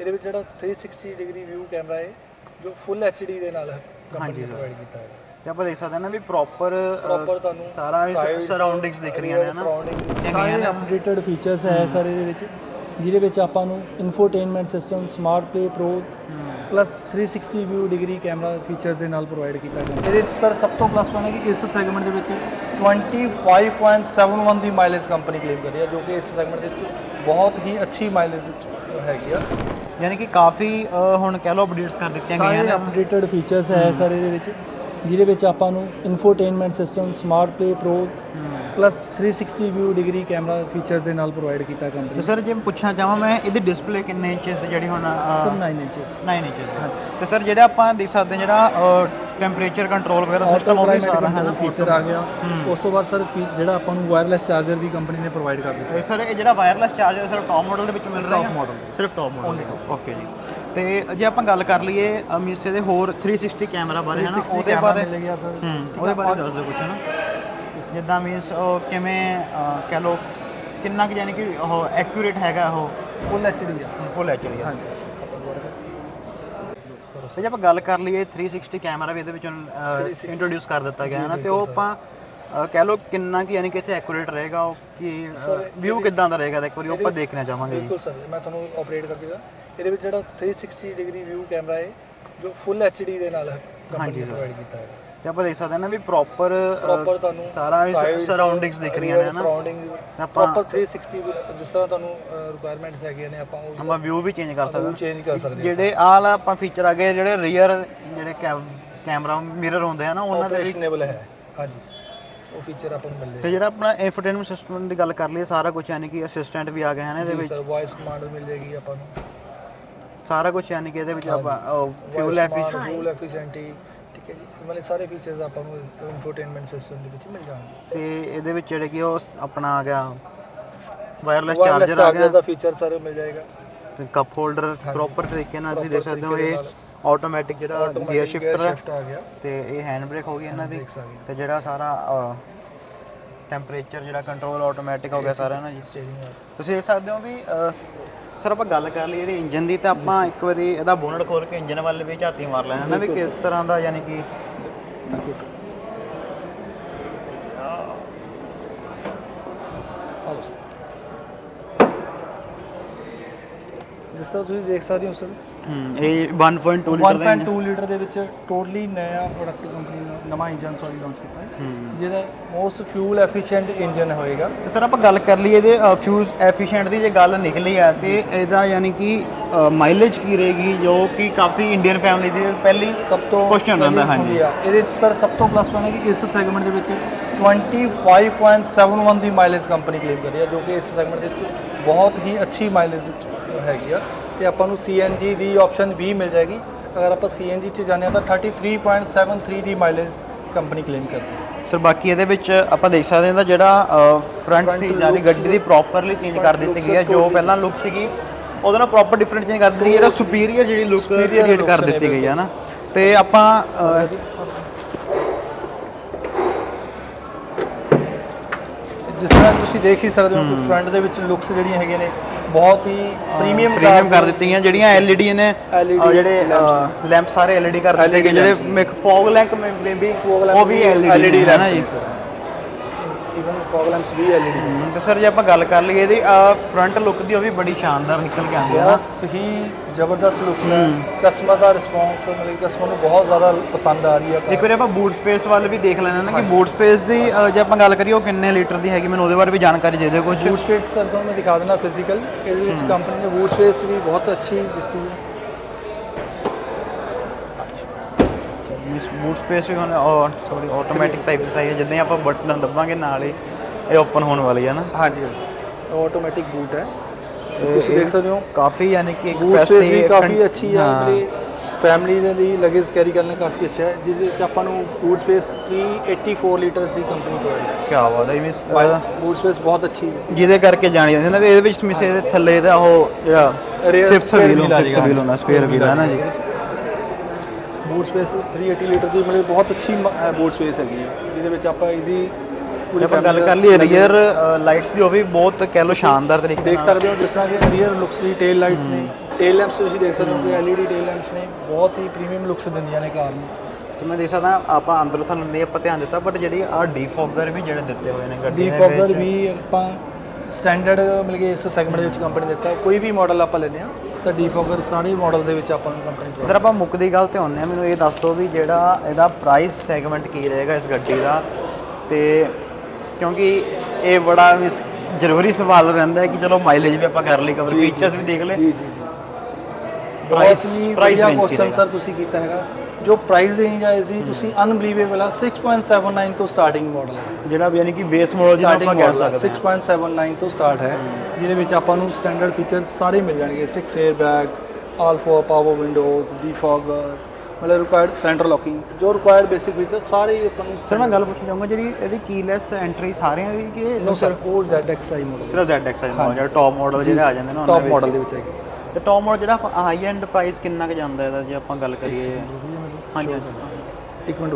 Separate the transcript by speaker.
Speaker 1: ਇਹਦੇ ਵਿੱਚ ਜਿਹੜਾ 360 ਡਿਗਰੀ ਵਿਊ ਕੈਮਰਾ ਹੈ ਜੋ ਫੁੱਲ ਐਚਡੀ ਦੇ ਨਾਲ ਕੰਪਨੀ ਨੇ। ਪ੍ਰੋਵਾਈਡ ਕੀਤਾ ਹੈ।
Speaker 2: ਤੇ ਆਪਾਂ ਦੇਖ ਸਕਦੇ ਹਾਂ ਨਾ ਵੀ ਪ੍ਰੋਪਰ
Speaker 1: ਪ੍ਰੋਪਰ ਤੁਹਾਨੂੰ
Speaker 2: ਸਾਰਾ ਸਰਾਊਂਡਿੰਗਸ ਦਿਖ ਰਹੀਆਂ ਨੇ ਨਾ
Speaker 1: ਸਾਰੇ। ਅਪਡੇਟਡ ਫੀਚਰਸ ਹੈ ਸਰ ਇਹਦੇ ਵਿੱਚ ਜਿਹਦੇ ਵਿੱਚ ਆਪਾਂ ਨੂੰ infotainment system smart play pro plus 360 view degree camera feature ਦੇ ਨਾਲ ਪ੍ਰੋਵਾਈਡ ਕੀਤਾ ਗਿਆ ਇਹਦੇ ਵਿੱਚ ਸਰ ਸਭ ਤੋਂ ਪਲੱਸ ਪੁਆਇੰਟ ਹੈ ਕਿ ਇਸ ਸੈਗਮੈਂਟ ਦੇ ਵਿੱਚ 25.71 ਦੀ ਮਾਈਲੇਜ ਕੰਪਨੀ ਕਲੇਮ ਕਰ ਰਹੀ ਹੈ ਜੋ ਕਿ ਇਸ ਸੈਗਮੈਂਟ ਦੇ ਵਿੱਚ ਬਹੁਤ ਹੀ ਅੱਛੀ ਮਾਈਲੇਜ ਹੈਗੀ ਆ।
Speaker 2: ਯਾਨੀ ਕਿ ਕਾਫੀ ਹੁਣ ਕਹਿ ਲਓ ਅਪਡੇਟਸ ਕਰ ਦਿੱਤੀਆਂ ਗਈਆਂ ਨੇ।
Speaker 1: ਅਪਡੇਟਡ ਫੀਚਰਸ ਹੈ ਸਰ ਇਹਦੇ ਵਿੱਚ ਜਿਹਦੇ ਵਿੱਚ ਆਪਾਂ ਨੂੰ infotainment system smart play pro plus 360 view degree camera feature ਦੇ ਨਾਲ ਪ੍ਰੋਵਾਈਡ ਕੀਤਾ
Speaker 2: ਤੇ
Speaker 1: ਕੰਪਨੀ
Speaker 2: ਸਰ ਜੇ ਮੈਂ ਪੁੱਛਣਾ ਚਾਹਾਂ ਮੈਂ ਇਹਦੀ ਡਿਸਪਲੇ ਕਿੰਨੇ ਇੰਚਸ ਦੀ ਜਿਹੜੀ ਹੁਣ
Speaker 1: ਸਰ
Speaker 2: ਅ,
Speaker 1: 9 ਇੰਚਸ
Speaker 2: 9 ਇੰਚਸ ਤੇ ਸਰ ਜਿਹੜਾ ਆਪਾਂ ਦੇਖ ਸਕਦੇ ਹਾਂ ਜਿਹੜਾ ਟੈਂਪਰੇਚਰ ਕੰਟਰੋਲ ਵਗੈਰਾ ਸਿਸਟਮ ਉਹ ਵੀ ਸਾਰਾ ਹੈ ਨਾ
Speaker 1: ਫੀਚਰ ਆ ਗਿਆ। ਉਸ ਤੋਂ ਬਾਅਦ ਸਰ ਫੀ- ਜਿਹੜਾ ਆਪਾਂ ਨੂੰ ਵਾਇਰਲੈਸ ਚਾਰਜਰ ਵੀ ਕੰਪਨੀ ਨੇ ਪ੍ਰੋਵਾਈਡ ਕਰ ਦਿੱਤਾ।
Speaker 2: ਤੇ ਸਰ ਇਹ ਜਿਹੜਾ wireless charger sir top model ਦੇ ਵਿੱਚ ਮਿਲ ਰਿਹਾ
Speaker 1: Top model।
Speaker 2: ਸਿਰਫ ਟੌਪ ਮਾਡਲ ਓਕੇ ਜੀ। ਤੇ ਜੇ ਆਪਾਂ ਗੱਲ ਕਰ ਲਈਏ ਮੀਸ ਦੇ ਹੋਰ 360 ਕੈਮਰਾ ਬਾਰੇ ਹੈ ਨਾ
Speaker 1: 360
Speaker 2: ਉਹਦੇ
Speaker 1: ਕੈਮਰਾ
Speaker 2: ਬਾਰੇ?
Speaker 1: ਮਿਲ ਗਿਆ ਸਰ।
Speaker 2: ਹੂੰ ਉਹਦੇ ਬਾਰੇ ਦੱਸ ਦਿਓ ਕੁਝ ਹੈ ਨਾ। ਜਿੱਦਾਂ ਮੀਨਸ ਉਹ ਕਿਵੇਂ ਅ, ਕਹਿ ਲਓ ਕਿੰਨਾ ਕੁ ਯਾਨੀ ਕਿ ਉਹ ਐਕੂਰੇਟ ਹੈਗਾ ਉਹ?
Speaker 1: ਫੁੱਲ ਐਚਡੀ ਆ।
Speaker 2: ਫੁੱਲ ਐਚਡੀ
Speaker 1: ਹਾਂਜੀ।
Speaker 2: ਸੋ ਜੇ ਆਪਾਂ ਗੱਲ ਕਰ ਲਈਏ 360 ਕੈਮਰਾ ਵੀ ਇਹਦੇ ਵਿੱਚ ਇੰਟਰੋਡਿਊਸ ਕਰ ਦਿੱਤਾ ਗਿਆ ਹੈ ਨਾ ਤੇ ਉਹ ਆਪਾਂ ਅ, ਕਹਿ ਲਓ ਕਿੰਨਾ ਕਿ ਯਾਨੀ ਕਿ ਇੱਥੇ ਐਕੂਰੇਟ ਰਹੇਗਾ ਉਹ ਕਿ ਵਿਊ ਕਿੱਦਾਂ ਦਾ ਰਹੇਗਾ ਇੱਕ ਵਾਰੀ ਉਹ ਆਪਾਂ ਦੇਖਣਾ ਚਾਹਾਂਗੇ ਜੀ।
Speaker 1: ਬਿਲਕੁਲ ਸਰ ਮੈਂ ਤੁਹਾਨੂੰ ਆਪਰੇਟ ਕਰਕੇ ਦਿਆਂ ਇਹਦੇ ਵਿੱਚ ਜਿਹੜਾ 360 ਡਿਗਰੀ ਵਿਊ ਕੈਮਰਾ ਹੈ ਜੋ ਫੁੱਲ ਐਚਡੀ ਦੇ ਨਾਲ ਕੰਪਨੀ ਨੇ ਪ੍ਰੋਵਾਈਡ ਕੀਤਾ ਹੈ।
Speaker 2: ਤੇ ਆਪਾਂ ਦੇਖ ਸਕਦੇ ਹਾਂ ਨਾ ਵੀ ਪ੍ਰੋਪਰ
Speaker 1: ਪ੍ਰੋਪਰ ਤੁਹਾਨੂੰ
Speaker 2: ਸਾਰਾ ਸਰਾਊਂਡਿੰਗਸ ਦਿਖ ਰਹੀਆਂ ਨੇ ਨਾ
Speaker 1: ਸਰਾਊਂਡਿੰਗ
Speaker 2: ਆਪਾਂ-
Speaker 1: ਪ੍ਰੋਪਰ 360 ਵੀ- ਜਿਸ ਤਰ੍ਹਾਂ ਤੁਹਾਨੂੰ ਰਿਕੁਆਇਰਮੈਂਟਸ ਹੈਗੀਆਂ ਨੇ ਆਪਾਂ ਉਹ
Speaker 2: ਆਪਾਂ ਵਿਊ ਵੀ ਚੇਂਜ ਕਰ ਸਕਦੇ
Speaker 1: ਉਹ ਚੇਂਜ ਕਰ ਸਕਦੇ
Speaker 2: ਹਾਂ ਜਿਹੜੇ ਆਹ ਵਾਲਾ ਆਪਾਂ ਫੀਚਰ ਆ ਗਏ ਜਿਹੜੇ ਰੀਅਰ ਜਿਹੜੇ ਕੈਮਰਾ ਮਿਰਰ ਹੁੰਦੇ ਆ ਨਾ ਉਹਨਾਂ ਦੇ
Speaker 1: ਆਪਰੇਸ਼ਨੇਬਲ ਹੈ ਹਾਂਜੀ। ਉਹ ਫੀਚਰ ਆਪਾਂ ਨੂੰ ਮਿਲ
Speaker 2: ਤੇ ਜਿਹੜਾ ਆਪਣਾ ਇਨਫੋਟੇਨਮੈਂਟ ਸਿਸਟਮ ਦੀ ਗੱਲ ਕਰ ਲਈਏ ਸਾਰਾ ਕੁਝ ਯਾਨੀ ਕਿ ਅਸਿਸਟੈਂਟ ਵੀ ਆ ਗਏ ਹਨ ਇਹਦੇ ਵਿੱਚ।
Speaker 1: ਸਰ ਵਾਇਸ ਕਮਾਂਡ ਮਿਲ ਜਾਏਗੀ ਆਪਾਂ ਨੂੰ।
Speaker 2: ਸਾਰਾ ਕੁਝ ਯਾਨੀ ਕਿ ਇਹਦੇ ਵਿੱਚ ਆਪਾਂ ਫਿਊਲ ਐਫੀਸ਼ੀਐਂਟੀ
Speaker 1: ਠੀਕ ਹੈ ਜੀ। ਮਤਲਬ ਸਾਰੇ ਫੀਚਰਸ ਆਪਾਂ ਨੂੰ ਇਨਫੋਟੇਨਮੈਂਟ ਸਿਸਟਮ ਦੇ ਵਿੱਚ ਮਿਲ ਜਾਣਗੇ।
Speaker 2: ਤੇ ਇਹਦੇ ਵਿੱਚ ਜਿਹੜੇ ਕਿ ਉਹ ਆਪਣਾ ਆ ਗਿਆ ਵਾਇਰਲੈਸ ਚਾਰਜਰ ਆ ਗਿਆ।
Speaker 1: ਦਾ ਫੀਚਰ ਸਰ ਮਿਲ ਜਾਏਗਾ।
Speaker 2: ਤੇ ਕੱਪ ਹੋਲਡਰ ਪ੍ਰੋਪਰ ਤਰੀਕੇ ਨਾਲ ਤੁਸੀਂ ਦੇਖ ਸਕਦੇ ਹੋ ਇਹ ਆਟੋਮੈਟਿਕ ਜਿਹੜਾ ਗੀਅਰ ਸ਼ਿਫਟਰ
Speaker 1: ਆ। ਗਿਆ।
Speaker 2: ਤੇ ਇਹ ਹੈਂਡ ਬ੍ਰੇਕ ਹੋ ਗਈ ਇਹਨਾਂ ਦੀ। ਤੇ ਜਿਹੜਾ ਸਾਰਾ ਟੈਂਪਰੇਚਰ ਜਿਹੜਾ ਕੰਟਰੋਲ ਆਟੋਮੈਟਿਕ ਹੋ ਗਿਆ ਸਾਰਾ ਨਾ ਜੀ। ਤੁਸੀਂ ਦੇਖ ਸਕਦੇ ਹੋ ਵੀ ਸਰ ਆਪਾਂ ਗੱਲ ਕਰ ਲਈ ਇਹਦੇ ਇੰਜਨ ਦੀ ਤਾਂ ਆਪਾਂ ਇੱਕ ਵਾਰੀ ਇਹਦਾ ਬੋਨਟ ਖੋਲ ਕੇ ਇੰਜਨ ਵੱਲ ਵੀ ਝਾਤੀ ਮਾਰ ਲੈਣਾ ਨਾ ਵੀ ਕਿਸ ਤਰ੍ਹਾਂ ਦਾ ਯਾਨੀ ਕਿ
Speaker 1: ਜਿਸ ਤਰ੍ਹਾਂ ਤੁਸੀਂ ਦੇਖ ਸਕਦੇ ਹੋ ਸਰ
Speaker 2: ਇਹ 1.2 ਲੀਟਰ ਦਾ
Speaker 1: 1.2 ਲੀਟਰ ਦੇ ਵਿੱਚ ਟੋਟਲੀ ਨਇਆ ਪ੍ਰੋਡਕਟ ਕੰਪਨੀ ਨਵਾਂ ਇੰਜਨ ਸੌਰੀ ਲਾਂਚ ਕੀਤਾ ਹੈ ਜਿਹਦਾ ਮੋਸਟ ਫਿਊਲ ਐਫੀਸ਼ੀਐਂਟ ਇੰਜਨ ਹੋਏਗਾ।
Speaker 2: ਤੇ ਸਰ ਆਪਾਂ ਗੱਲ ਕਰ ਲਈਏ ਇਹਦੇ ਫਿਊਜ਼ ਐਫੀਸ਼ੀਐਂਟ ਦੀ ਜੇ ਗੱਲ ਨਿਕਲੀ ਆ ਤੇ ਇਹਦਾ ਯਾਨੀ ਕਿ ਮਾਈਲੇਜ ਕੀ ਰਹੇਗੀ ਜੋ ਕਿ ਕਾਫੀ ਇੰਡੀਅਨ ਫੈਮਿਲੀ ਦੀ ਪਹਿਲੀ
Speaker 1: ਸਭ ਤੋਂ
Speaker 2: Question ਰਹਿੰਦਾ, ਹਾਂਜੀ।
Speaker 1: ਇਹਦੇ ਵਿੱਚ ਸਰ ਸਭ ਤੋਂ ਪਲੱਸ ਪੁਆਇੰਟ ਹੈ ਕਿ ਇਸ ਸੈਗਮੈਂਟ ਦੇ ਵਿੱਚ 25.71 ਦੀ ਮਾਈਲੇਜ ਕੰਪਨੀ ਕਲੇਮ ਕਰ ਰਹੀ ਹੈ ਜੋ ਕਿ ਇਸ ਸੈਗਮੈਂਟ ਦੇ ਵਿੱਚ ਬਹੁਤ ਹੀ ਅੱਛੀ ਮਾਈਲੇਜ ਹੈਗੀ ਆ। ਤੇ ਆਪਾਂ ਨੂੰ CNG ਦੀ ਆਪਸ਼ਨ ਵੀ ਮਿਲ ਜਾਏਗੀ। ਅਗਰ ਆਪਾਂ CNG 'ਚ ਜਾਂਦੇ ਹਾਂ ਤਾਂ 33.73 ਦੀ ਮਾਈਲੇਜ ਕੰਪਨੀ ਕਲੇਮ ਕਰਦੀ ਹੈ।
Speaker 2: ਸਰ ਬਾਕੀ ਇਹਦੇ ਵਿੱਚ ਆਪਾਂ ਦੇਖ ਸਕਦੇ ਹਾਂ ਦਾ ਜਿਹੜਾ ਫਰੰਟ ਸੀ ਯਾਨੀ ਗੱਡੀ ਦੀ ਪ੍ਰੋਪਰਲੀ ਚੇਂਜ ਕਰ ਦਿੱਤੀ ਗਈ ਹੈ ਜੋ ਪਹਿਲਾਂ ਲੁੱਕ ਸੀਗੀ ਉਹਦੇ ਨਾਲ ਪ੍ਰੋਪਰ ਡਿਫਰੈਂਟ ਚੇਂਜ ਕਰ ਦਿੱਤੀ ਗਈ ਜਿਹੜਾ ਸੁਪੀਰੀਅਰ ਜਿਹੜੀ ਲੁੱਕ ਕ੍ਰੀਏਟ ਕਰ ਦਿੱਤੀ ਗਈ ਹੈ ਨਾ। ਤੇ ਆਪਾਂ
Speaker 1: ਜਿਸ ਤਰ੍ਹਾਂ ਤੁਸੀਂ ਦੇਖ ਹੀ ਸਕਦੇ ਹੋ ਕਿ ਫਰੰਟ ਦੇ ਵਿੱਚ ਲੁੱਕਸ ਜਿਹੜੀਆਂ ਹੈਗੀਆਂ ਨੇ ਬਹੁਤ ਹੀ ਪ੍ਰੀਮੀਅਮ
Speaker 2: ਪ੍ਰੀਮੀਅਮ ਕਰ ਦਿੱਤੀਆਂ ਜਿਹੜੀਆਂ LED ਨੇ ਜਿਹੜੇ ਲੈਂਪ ਸਾਰੇ LED ਕਰ ਦਿੱਤੇ ਗਏ ਜਿਹੜੇ ਮੇਕ ਫੌਗ ਲੈਂਪ ਮੇ ਵੀ ਉਹ ਵੀ LED ਹੈ ਨਾ ਜੀ?
Speaker 1: ਇਵਨ ਫੌਗ ਲੈਂਪਸ ਵੀ
Speaker 2: ਹਮ, ਤੇ ਸਰ ਜੇ ਆਪਾਂ ਗੱਲ ਕਰ ਲਈਏ ਇਹਦੀ ਫਰੰਟ ਲੁੱਕ ਦੀ ਉਹ ਵੀ ਬੜੀ ਸ਼ਾਨਦਾਰ ਨਿਕਲ ਕੇ ਆਉਂਦੀ ਹੈ ਨਾ।
Speaker 1: ਬਹੁਤ ਹੀ ਜ਼ਬਰਦਸਤ ਲੁੱਕਸ ਹੈ। ਕਸਟਮਰ ਦਾ ਰਿਸਪੌਂਸ ਮਤਲਬ ਕਸਟਮਰ ਨੂੰ ਬਹੁਤ ਜ਼ਿਆਦਾ ਪਸੰਦ ਆ ਰਹੀ ਹੈ।
Speaker 2: ਇੱਕ ਵਾਰੀ ਆਪਾਂ ਬੂਟ ਸਪੇਸ ਵੱਲ ਵੀ ਦੇਖ ਲੈਣਾ ਨਾ ਕਿ ਬੂਟ ਸਪੇਸ ਦੀ ਜੇ ਆਪਾਂ ਗੱਲ ਕਰੀਏ ਉਹ ਕਿੰਨੇ ਲੀਟਰ ਦੀ ਹੈਗੀ ਮੈਨੂੰ ਉਹਦੇ ਬਾਰੇ ਵੀ ਜਾਣਕਾਰੀ ਦੇ ਦਿਓ ਕੁਝ
Speaker 1: ਬੂਟ ਸਪੇਸ ਸਰ ਤੁਹਾਨੂੰ ਮੈਂ ਦਿਖਾ ਦਿੰਦਾ ਫਿਜ਼ੀਕਲ ਇਹਦੇ ਵਿੱਚ ਕੰਪਨੀ ਨੇ ਬੂਟ ਸਪੇਸ ਵੀ ਬਹੁਤ ਅੱਛੀ ਦਿੱਤੀ ਹੈ।
Speaker 2: ਬੂਟ ਸਪੇਸ ਵੀ ਹੁਣ ਸੌਰੀ ਆਟੋਮੈਟਿਕ ਟਾਈਪ ਦੀ ਹੈ ਜਿੱਦਾਂ ਹੀ ਆਪਾਂ ਬਟਨ ਦੱਬਾਂਗੇ ਨਾਲ ਹੀ ਇਹ ਓਪਨ ਹੋਣ ਵਾਲੀ ਹੈ ਨਾ।
Speaker 1: ਹਾਂਜੀ ਆਟੋਮੈਟਿਕ ਬੂਟ ਹੈ। ਤੁਸੀਂ ਦੇਖ ਸਕਦੇ ਹੋ
Speaker 2: ਕਾਫੀ ਯਾਨੀ ਕਿ
Speaker 1: ਬੂਟ ਸਪੇਸ ਵੀ ਕਾਫੀ ਅੱਛੀ ਹੈ। ਮੇਰੇ ਫੈਮਿਲੀ ਦੇ ਲਈ ਲਗੇਜ ਕੈਰੀ ਕਰਨਾ ਕਾਫੀ ਅੱਛਾ ਹੈ ਜਿਹਦੇ ਵਿੱਚ ਆਪਾਂ ਨੂੰ ਬੂਟ ਸਪੇਸ 384 ਲੀਟਰਸ ਦੀ ਕੰਪਨੀ ਪ੍ਰੋਵਾਈਡ ਹੈ।
Speaker 2: ਕੀ ਬਾਤ ਹੈ ਮੀਨਸ
Speaker 1: ਬੂਟ ਸਪੇਸ ਬਹੁਤ ਅੱਛੀ ਹੈ।
Speaker 2: ਜਿਹਦੇ ਕਰਕੇ ਜਾਣੀ ਜਾਂਦੀ ਹੈ ਨਾ ਤੇ ਇਹਦੇ ਵਿੱਚ ਮਿਸੇ ਥੱਲੇ ਦਾ ਉਹ ਜਿਹੜਾ ਫਿਫਥ। ਵੀਲ ਹੁੰਦਾ ਸਪੇਅਰ ਵੀਲ ਹੈ ਨਾ ਜੀ।
Speaker 1: ਬੂਟ ਸਪੇਸ 380 ਲੀਟਰ ਦੀ ਮਤਲਬ ਬਹੁਤ ਅੱਛੀ ਬੂਟ ਸਪੇਸ ਹੈਗੀ ਹੈ ਜਿਹਦੇ ਵਿੱਚ ਆਪਾਂ ਈਜ਼ੀ
Speaker 2: ਜੇ ਆਪਾਂ ਗੱਲ ਕਰ ਲਈਏ ਰੀਅਰ ਲਾਈਟਸ ਦੀ ਉਹ ਵੀ ਬਹੁਤ ਕਹਿ ਲਓ ਸ਼ਾਨਦਾਰ ਤਰੀਕੇ
Speaker 1: ਦੇਖ ਸਕਦੇ ਹੋ ਜਿਸ ਤਰ੍ਹਾਂ ਕਿ ਰੀਅਰ ਲੁਕਸ ਦੀ ਟੇਲ ਲਾਈਟਸ ਨੇ ਟੇਲ ਲੈਂਪਸ ਤੁਸੀਂ ਦੇਖ ਸਕਦੇ ਹੋ ਕਿ LED ਟੇਲ ਲੈਂਪਸ ਨੇ ਬਹੁਤ ਹੀ ਪ੍ਰੀਮੀਅਮ ਲੁੱਕਸ ਦਿੰਦੀਆਂ ਨੇ ਕਾਰ ਨੂੰ।
Speaker 2: ਸੋ ਮੈਂ ਦੇਖ ਸਕਦਾ ਆਪਾਂ ਅੰਦਰੋਂ ਤੁਹਾਨੂੰ ਨਹੀਂ ਆਪਾਂ ਧਿਆਨ ਦਿੱਤਾ ਬਟ ਜਿਹੜੀ ਆ ਡੀਫੋਗਰ ਵੀ ਜਿਹੜੇ ਦਿੱਤੇ ਹੋਏ ਨੇ ਗੱਡੀ ਦੇ
Speaker 1: ਡੀਫੋਗਰ
Speaker 2: ਵਿੱਚ।
Speaker 1: ਵੀ ਆਪਾਂ ਸਟੈਂਡਰਡ ਮਿਲ ਕੇ ਇਸ ਸੈਗਮੈਂਟ ਦੇ ਵਿੱਚ ਕੰਪਨੀ ਦਿੱਤਾ ਕੋਈ ਵੀ ਮਾਡਲ ਆਪਾਂ ਲੈਂਦੇ ਆ ਤਾਂ ਡੀਫੋਗਰ ਸਾਰੇ ਮਾਡਲ ਦੇ ਵਿੱਚ ਆਪਾਂ ਨੂੰ ਕੰਪਨੀ
Speaker 2: ਸਰ ਆਪਾਂ ਮੁੱਕਦੀ ਗੱਲ ਤੇ ਹੁੰਨੇ ਆ ਮੈਨੂੰ ਇਹ ਦੱਸ ਦਿਓ ਵੀ ਜਿਹੜਾ ਇਹਦਾ ਪ੍ਰਾਈਸ ਸੈਗਮੈਂਟ ਕੀ ਰਹੇਗਾ ਇਸ ਗੱਡੀ ਦਾ? ਤੇ ਕਿਉਂਕਿ ਇਹ ਬੜਾ ਜ਼ਰੂਰੀ ਸਵਾਲ ਰਹਿੰਦਾ ਹੈ ਕਿ ਚਲੋ ਮਾਈਲੇਜ ਵੀ ਆਪਾਂ ਕਰ ਲਈ ਕਵਰ ਫੀਚਰਸ ਵੀ ਦੇਖ ਲਏ।
Speaker 1: ਜੀ ਜੀ ਜੀ। ਪ੍ਰਾਈਸ ਪ੍ਰਾਈਸ
Speaker 2: ਕੀ?
Speaker 1: ਸਰ ਤੁਸੀਂ ਕੀਤਾ ਹੈਗਾ। ਜੋ ਪ੍ਰਾਈਸ ਰੇਂਜ ਹੈ ਇਸਦੀ ਤੁਸੀਂ ਅਨਬਲੀਵੇਬਲ ਆ 6.79 ਤੋਂ ਸਟਾਰਟਿੰਗ ਮਾਡਲ ਹੈ
Speaker 2: ਜਿਹੜਾ ਵੀ ਯਾਨੀ ਕਿ ਬੇਸ ਮਾਡਲ
Speaker 1: ਸਟਾਰਟਿੰਗ
Speaker 2: ਆਪਾਂ ਕਹਿ
Speaker 1: ਮਾਡਲ
Speaker 2: ਸਕਦੇ ਹਾਂ।
Speaker 1: 6.79 ਤੋਂ ਸਟਾਰਟ ਹੈ। ਜਿਹਦੇ ਵਿੱਚ ਆਪਾਂ ਨੂੰ ਸਟੈਂਡਰਡ ਫੀਚਰਸ ਸਾਰੇ ਮਿਲ ਜਾਣਗੇ। 6 air bags all four power windows defogger ਮਤਲਬ ਰਿਕੁਆਇਰਡ ਸੈਂਟਰ ਲੌਕਿੰਗ ਜੋ ਰਿਕੁਆਇਰਡ ਬੇਸਿਕ ਫੀਚਰ ਸਾਰੇ ਆਪਾਂ ਨੂੰ
Speaker 2: ਸਰ ਮੈਂ ਗੱਲ ਪੁੱਛਣਾ ਚਾਹੂੰਗਾ ਜਿਹੜੀ ਇਹਦੀ ਕੀਲੈਸ ਐਂਟਰੀ ਸਾਰਿਆਂ ਦੀ ਕਿ
Speaker 1: ਨੋ ਸਰ ਉਹ ZXi ਮਾਡਲ
Speaker 2: ਸਿਰਫ ZX ਆ ਜਿਹੜਾ ਟੌਪ ਮਾਡਲ ਜਿਹੜੇ ਆ ਜਾਂਦੇ ਨੇ
Speaker 1: ਟੌਪ ਮਾਡਲ ਦੇ ਵਿੱਚ ਹੈਗੀ
Speaker 2: ਤੇ ਟੌਪ ਮਾਡਲ ਜਿਹੜਾ ਹਾਈ ਐਂਡ ਪ੍ਰਾਈਸ ਕਿੰਨਾ ਕੁ ਜਾਂਦਾ ਇਹਦਾ ਜੇ ਆਪਾਂ ਗੱਲ ਕਰੀਏ? ਹਾਂਜੀ ਹਾਂਜੀ।
Speaker 1: ਇੱਕ ਮਿੰਟ